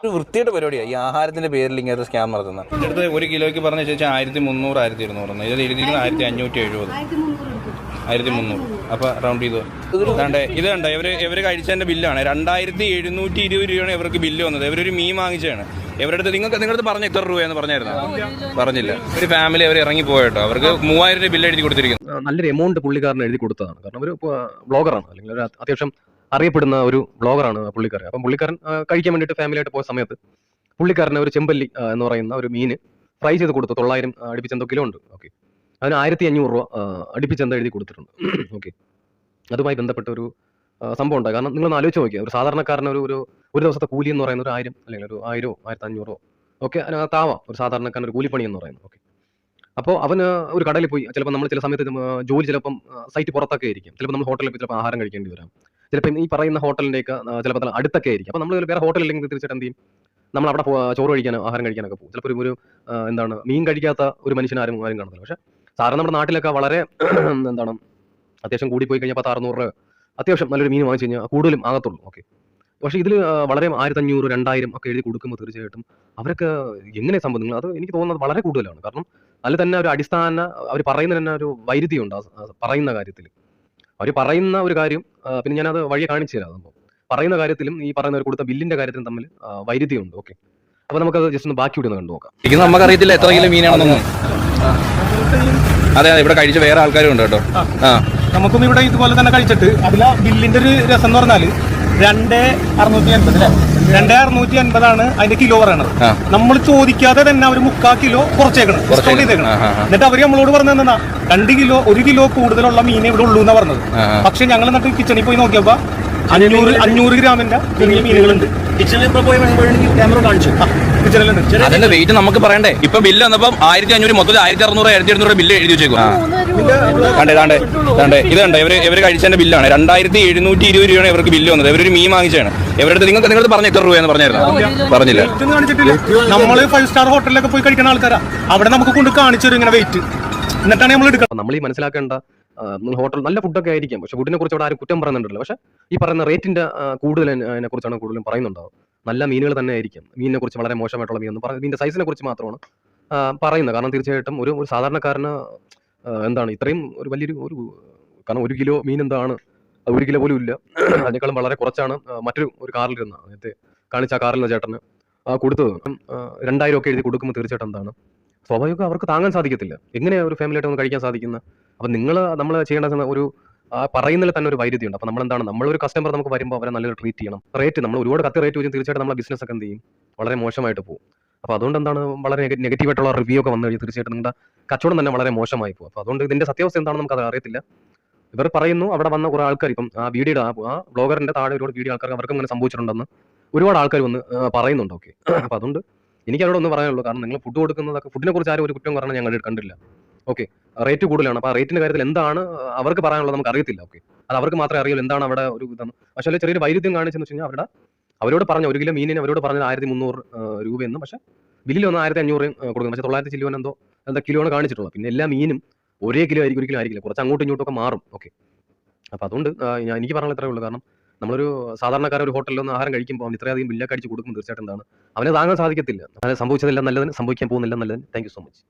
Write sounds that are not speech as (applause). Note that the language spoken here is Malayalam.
ഒരു വൃത്തിയുടെ പരിപാടിയാണ് ഈ ആഹാരത്തിന്റെ പേരിൽ ഇങ്ങനത്തെ സ്കാം നടത്തുന്നത് അടുത്ത് ഒരു കിലോയ്ക്ക് പറഞ്ഞ ശേഷം ആയിരത്തി മുന്നൂറ് ആയിരത്തി ഇരുന്നൂറ് ഇതിൽ എഴുതിയിരിക്കുന്നത് ആയിരത്തി അഞ്ഞൂറ്റി എഴുപത് ആയിരത്തി മുന്നൂറ്. അപ്പൊ റൗണ്ട് ചെയ്തു. ഇതാണ്ട് ഇത് കണ്ട? ഇവർ ഇവർ കഴിച്ചതിന്റെ ബില്ലാണ്. രണ്ടായിരത്തി എഴുന്നൂറ്റി ഇരുപത് രൂപയാണ് ഇവർക്ക് ബില്ല് വന്നത്. ഇവരൊരു മീൻ വാങ്ങിച്ചാണ് ഇവരുടെ അടുത്ത് നിങ്ങൾക്ക് നിങ്ങളടുത്ത് അടുത്ത് പറഞ്ഞു എത്ര രൂപയെന്ന് പറഞ്ഞായിരുന്നു? പറഞ്ഞില്ല. ഒരു ഫാമിലി അവർ ഇറങ്ങി പോയിട്ടോ. അവർക്ക് മൂവായിരം രൂപ ബില്ല് എഴുതി കൊടുത്തിരിക്കുന്നു നല്ലൊരു എമൗണ്ട് പുള്ളിക്കാരന് എഴുതി കൊടുത്തതാണ്. കാരണം ഒരു ബ്ലോഗറാണ് അല്ലെങ്കിൽ ഒരു അത്യാവശ്യം അറിയപ്പെടുന്ന ഒരു ബ്ലോഗറാണ് പുള്ളിക്കാരൻ. അപ്പം പുള്ളിക്കാരൻ കഴിക്കാൻ വേണ്ടിയിട്ട് ഫാമിലിയായിട്ട് പോയ സമയത്ത് പുള്ളിക്കാരന് ഒരു ചെമ്പല്ലി എന്ന് പറയുന്ന ഒരു മീൻ ഫ്രൈ ചെയ്ത് കൊടുത്തു തൊള്ളായിരം അടുപ്പിച്ചെന്തോ കിലോ ഉണ്ട്. ഓക്കെ അതിന് ആയിരത്തി അഞ്ഞൂറ് രൂപ അടുപ്പിച്ചെന്തോ എഴുതി കൊടുത്തിട്ടുണ്ട്. (clears throat) ഓക്കെ അതുമായി ബന്ധപ്പെട്ട ഒരു സംഭവം ഉണ്ടായി. കാരണം നിങ്ങൾ ആലോചിച്ച് നോക്കിയാൽ ഒരു സാധാരണക്കാരന് ഒരു ഒരു ഒരു ദിവസത്തെ കൂലി എന്ന് പറയുന്ന ഒരു ആയിരം അല്ലെങ്കിൽ ഒരു ആയിരോ ആയിരത്തി അഞ്ഞൂറോ ഒക്കെ അതിനകത്താവാം ഒരു സാധാരണക്കാരൻ ഒരു കൂലിപ്പണി എന്ന് പറയുന്നത് ഓക്കെ അപ്പോൾ അവന് ഒരു കടയിൽ പോയി ചിലപ്പോൾ നമ്മൾ ചില സമയത്ത് ജോലി ചിലപ്പം സൈറ്റ് പുറത്തൊക്കെ ആയിരിക്കും. ചിലപ്പോൾ നമ്മൾ ഹോട്ടലിൽ പോയി ചിലപ്പോൾ ആഹാരം കഴിക്കേണ്ടി വരാം. ചിലപ്പോൾ ഈ പറയുന്ന ഹോട്ടലിന്റെയൊക്കെ ചിലപ്പോൾ അടുത്തൊക്കെ ആയിരിക്കും. അപ്പോൾ നമ്മൾ വേറെ ഹോട്ടലിൽ ഇല്ലെങ്കിൽ തീർച്ചയായിട്ടും എന്ത് ചെയ്യും? നമ്മൾ അവിടെ ചോറ് കഴിക്കാനോ ആഹാരം കഴിക്കാനൊക്കെ പോകും. ചിലപ്പോൾ ഒരു- എന്താണ് മീൻ കഴിക്കാത്ത ഒരു മനുഷ്യൻ ആരും ആരും കാണത്തില്ല. പക്ഷേ സാധാരണ നമ്മുടെ നാട്ടിലൊക്കെ വളരെ (clears throat) എന്താണ് അത്യാവശ്യം കൂടി പോയി കഴിഞ്ഞാൽ പത്ത് അറുന്നൂറ് അത്യാവശ്യം നല്ലൊരു മീൻ വാങ്ങിച്ചു കഴിഞ്ഞാൽ കൂടുതലും ആകത്തുള്ളൂ. ഓക്കെ. പക്ഷേ ഇതിൽ വളരെ ആയിരത്തി അഞ്ഞൂറ് രണ്ടായിരം ഒക്കെ എഴുതി കൊടുക്കുമ്പോൾ തീർച്ചയായിട്ടും അവരൊക്കെ എങ്ങനെ സംബന്ധങ്ങൾ അത് എനിക്ക് തോന്നുന്നത് വളരെ കൂടുതലാണ്. കാരണം അതിൽ തന്നെ ഒരു അടിസ്ഥാന അവർ പറയുന്ന തന്നെ ഒരു വൈരുദ്ധ്യമുണ്ട് പറയുന്ന കാര്യത്തിൽ അവർ പറയുന്ന ഒരു കാര്യം പിന്നെ ഞാനത് വഴി കാണിച്ചു തരാം സംഭവം പറയുന്ന കാര്യത്തിലും ഈ പറയുന്ന ഒരു കൊടുത്ത ബില്ലിന്റെ കാര്യത്തിലും തമ്മിൽ വൈരുദ്ധ്യമുണ്ട്. ഓക്കെ. അപ്പൊ നമുക്കത് ജസ്റ്റ് ഒന്ന് ബാക്കി വിടുന്ന കണ്ടു നോക്കാം. ഇത് നമുക്കറിയത്തില്ല എത്ര കിലോ മീനാണെന്നൊന്നും. അതെ അതെ ഇവിടെ കഴിച്ച വേറെ ആൾക്കാരും ഉണ്ട് കേട്ടോ. ആ. നമുക്കൊന്നും ഇവിടെ ഇതുപോലെ തന്നെ കഴിച്ചിട്ട് അതിലെ ബില്ലിന്റെ ഒരു രസം എന്ന് പറഞ്ഞാൽ രണ്ട് അറുന്നൂറ്റി അൻപത് അല്ലേ? രണ്ട് അറുന്നൂറ്റി അൻപതാണ് അതിന്റെ കിലോ പറയണത്. നമ്മൾ ചോദിക്കാതെ തന്നെ അവർ മുക്കാ കിലോ കുറച്ചേക്കണം. ഡിസ്കൗണ്ട് ചെയ്തേക്കണം. എന്നിട്ട് അവർ നമ്മളോട് പറഞ്ഞത് എന്താ? രണ്ട് കിലോ ഒരു കിലോ കൂടുതലുള്ള മീൻ ഇവിടെ ഉള്ളൂ എന്നാ പറഞ്ഞത്. പക്ഷെ ഞങ്ങൾ എന്നിട്ട് കിച്ചണിൽ പോയി നോക്കിയപ്പോ അഞ്ഞൂറ് അഞ്ഞൂറ് ഗ്രാമിന്റെ ചെറിയ മീനുകളുണ്ട്. കിച്ചണിൽ പോയി ക്യാമറ കാണിച്ചു അതിന്റെ വെയിറ്റ് നമുക്ക് പറയണ്ടേ? ഇപ്പൊ ബില്ല് വന്നപ്പം ആയിരത്തി അഞ്ഞൂറ് മൊത്തത്തിൽ ആയിരത്തി അറുന്നൂറ് ആയിരത്തി എഴുന്നൂറ് ബില്ല് എഴുതി വെച്ചേക്കും കണ്ടേ താണ്ടേ താണ്ടേ ഇത് കണ്ടേ ഇവർ ഇവർ കഴിച്ചതിന്റെ ബില്ലാണ്. രണ്ടായിരത്തി എഴുന്നൂറ്റി ഇരുപത് രൂപയാണ് ഇവർക്ക് ബില്ല് വന്നത്. ഇവരൊരു മീൻ വാങ്ങിച്ചാണ് ഇവരുടെ നിങ്ങൾക്ക് നിങ്ങൾ പറഞ്ഞു എത്ര രൂപയെന്ന് പറഞ്ഞായിരുന്നു? പറഞ്ഞില്ല. നമ്മൾ നമ്മൾ ഫൈവ് സ്റ്റാർ ഹോട്ടലിലൊക്കെ പോയി കഴിക്കുന്ന ആൾക്കാരാ. അവിടെ നമുക്ക് കൊണ്ട് കാണിച്ചു ഇങ്ങനെ വെയിറ്റ് എന്നിട്ടാണ് നമ്മൾ എടുക്കുന്നത് നമ്മൾ ഈ മനസ്സിലാക്കേണ്ട ഹോട്ടൽ നല്ല ഫുഡൊക്കെ ആയിരിക്കാം. പക്ഷെ ഫുഡിനെ കുറിച്ച് അവിടെ ആരും കുറ്റം പറയുന്നുണ്ടല്ലോ. പക്ഷെ ഈ പറയുന്ന റേറ്റിന്റെ കൂടുതൽ അതിനെ കുറിച്ചാണ് കൂടുതലും പറയുന്നുണ്ടാവും. നല്ല മീനുകൾ തന്നെ ആയിരിക്കും. മീനിനെ കുറിച്ച് വളരെ മോശമായിട്ടുള്ള മീൻ പറഞ്ഞ മീനിന്റെ സൈസിനെ കുറിച്ച് മാത്രമാണ് പറയുന്നത്. കാരണം തീർച്ചയായിട്ടും ഒരു ഒരു സാധാരണക്കാരന് എന്താണ് ഇത്രയും ഒരു വലിയൊരു ഒരു കാരണം ഒരു കിലോ മീൻ എന്താണ്? ഒരു കിലോ പോലും ഇല്ല. അതിനേക്കാളും വളരെ കുറച്ചാണ് മറ്റൊരു ഒരു കാറിലിരുന്ന നേരത്തെ കാണിച്ച ആ കാറിൽ ചേട്ടന് കൊടുത്തത്. രണ്ടായിരം ഒക്കെ എഴുതി കൊടുക്കുമ്പോൾ തീർച്ചയായിട്ടും എന്താണ്? സ്വാഭാവികം അവർക്ക് താങ്ങാൻ സാധിക്കത്തില്ല. എങ്ങനെയാണ് ഒരു ഫാമിലി ആയിട്ട് ഒന്ന് കഴിക്കാൻ സാധിക്കുന്ന? അപ്പൊ നിങ്ങൾ നമ്മൾ ചെയ്യേണ്ട ഒരു പറയുന്നതിൽ തന്നെ ഒരു വൈരുദ്ധ്യമുണ്ട്. അപ്പൊ നമ്മൾ എന്താണ് നമ്മളൊരു കസ്റ്റമർ നമുക്ക് വരുമ്പോൾ അവരെ നല്ലൊരു ട്രീറ്റ് ചെയ്യണം. റേറ്റ് നമ്മൾ ഒരുപാട് കത്തി റേറ്റ് വരും തീർച്ചയായിട്ടും നമ്മളെ ബിസിനസ് ഒക്കെ എന്ത് ചെയ്യും? വളരെ മോശമായിട്ട് പോകും. അപ്പോൾ അതുകൊണ്ട് എന്താണ് വളരെ നെഗറ്റീവായിട്ടുള്ള റിവ്യൂ ഒക്കെ വന്നു കഴിഞ്ഞാൽ തീർച്ചയായിട്ടും നിങ്ങളുടെ കച്ചവടം തന്നെ വളരെ മോശമായി പോകും. അപ്പോൾ അതുകൊണ്ട് ഇതിന്റെ സത്യാവസ്ഥ എന്താണെന്ന് നമുക്ക് അത് അറിയത്തില്ല. ഇവർ പറയുന്നു അവിടെ വന്ന കുറെ ആൾക്കാർ ഇപ്പം ആ വീഡിയോയുടെ ആ ബ്ലോഗറിന്റെ താഴെ ഒരുപാട് വീഡിയോ ആൾക്കാർ അവർക്കും ഇങ്ങനെ സംഭവിച്ചിട്ടുണ്ടെന്ന് ഒരുപാട് ആൾക്കാർ വന്ന് പറയുന്നുണ്ട് ഓക്കെ അപ്പോൾ അതുകൊണ്ട് എനിക്ക് അവരോട് ഒന്ന് പറയാനുള്ളൂ. കാരണം നിങ്ങൾ ഫുഡ് കൊടുക്കുന്നതൊക്കെ ഫുഡിനെ കുറിച്ച് ആരും ഒരു കുറ്റം പറഞ്ഞാൽ ഞങ്ങൾ കണ്ടില്ല ഓക്കെ റേറ്റ് കൂടുതലാണ്. അപ്പോൾ ആ റേറ്റിന്റെ കാര്യത്തിൽ എന്താണ് അവർക്ക് പറയാനുള്ളത് നമുക്ക് അറിയത്തില്ല. ഓക്കെ അത് അവർക്ക് മാത്രമേ അറിയുള്ളൂ എന്താണ് അവിടെ ഒരു ഇതാണ് പക്ഷേ ചെറിയൊരു വൈരുദ്ധ്യം കാണിച്ചെന്ന് വെച്ച് കഴിഞ്ഞാൽ അവരുടെ അവരോട് പറഞ്ഞ ഒരു കിലോ മീനിന് അവരോട് പറഞ്ഞത് ആയിരത്തി മുന്നൂറ് രൂപയെന്ന്. പക്ഷേ ബില്ലിൽ ഒന്ന് ആയിരത്തി അഞ്ഞൂറ് കൊടുക്കുന്നത് പക്ഷേ തൊള്ളായിരത്തി ചില്ലുവൻ എന്തോ എന്താ കിലോ ആണ് കാണിച്ചിട്ടുള്ളത് പിന്നെ എല്ലാ മീനും ഒരേ കിലോ ആയിരിക്കും കിലോ ആയിരിക്കില്ല. കുറച്ച് അങ്ങോട്ടും ഇങ്ങോട്ടും ഒക്കെ മാറും. ഓക്കെ അപ്പോൾ അതുകൊണ്ട് ഞാൻ എനിക്ക് പറയാനുള്ള ഇത്രയേ ഉള്ളൂ. കാരണം നമ്മളൊരു സാധാരണക്കാരൻ ഒരു ഹോട്ടലിൽ ഒന്ന് ആഹാരം കഴിക്കുമ്പോൾ അവൻ ഇത്രയധികം ബില്ലൊക്കെ അടിച്ച് കൊടുക്കുമ്പോൾ തീർച്ചയായിട്ടും എന്താണ് അവനെ താങ്ങാൻ സാധിക്കത്തില്ല. അങ്ങനെ സംഭവിച്ചതെല്ലാം നല്ലതിന് സംഭവിക്കാൻ പോകുന്നില്ല നല്ലതിന്. Thank so much